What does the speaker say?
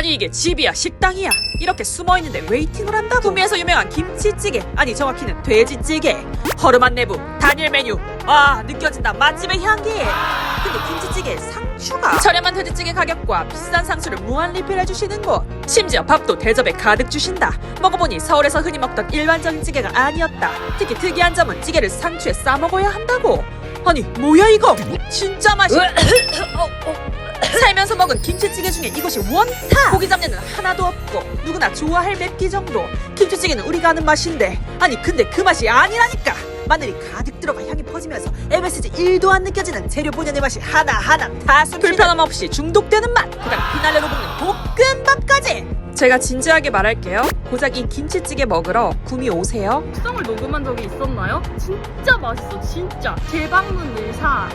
아니 이게 집이야 식당이야. 이렇게 숨어있는데 웨이팅을 한다고. 구미에서 유명한 김치찌개. 아니 정확히는 돼지찌개. 허름한 내부 단일 메뉴. 아 느껴진다. 맛집의 향기. 근데 김치찌개에 상추가. 저렴한 돼지찌개 가격과 비싼 상추를 무한 리필해주시는 곳. 심지어 밥도 대접에 가득 주신다. 먹어보니 서울에서 흔히 먹던 일반적인 찌개가 아니었다. 특히 특이한 점은 찌개를 상추에 싸먹어야 한다고. 아니 뭐야 이거? 진짜 맛이 먹은 김치찌개 중에 이것이 원탑 고기 잡내는 하나도 없고 누구나 좋아할 맵기 정도. 김치찌개는 우리가 아는 맛인데. 아니 근데 그 맛이 아니라니까! 마늘이 가득 들어가 향이 퍼지면서 MSG 1도 안 느껴지는 재료 본연의 맛이 하나하나 다숨 불편함 없이 중독되는 맛! 그다음 피날레로 볶는 볶음밥까지! 제가 진지하게 말할게요. 고작 이 김치찌개 먹으러 구미 오세요. 수정을 녹음한 적이 있었나요? 진짜 맛있어 진짜. 재방문 의사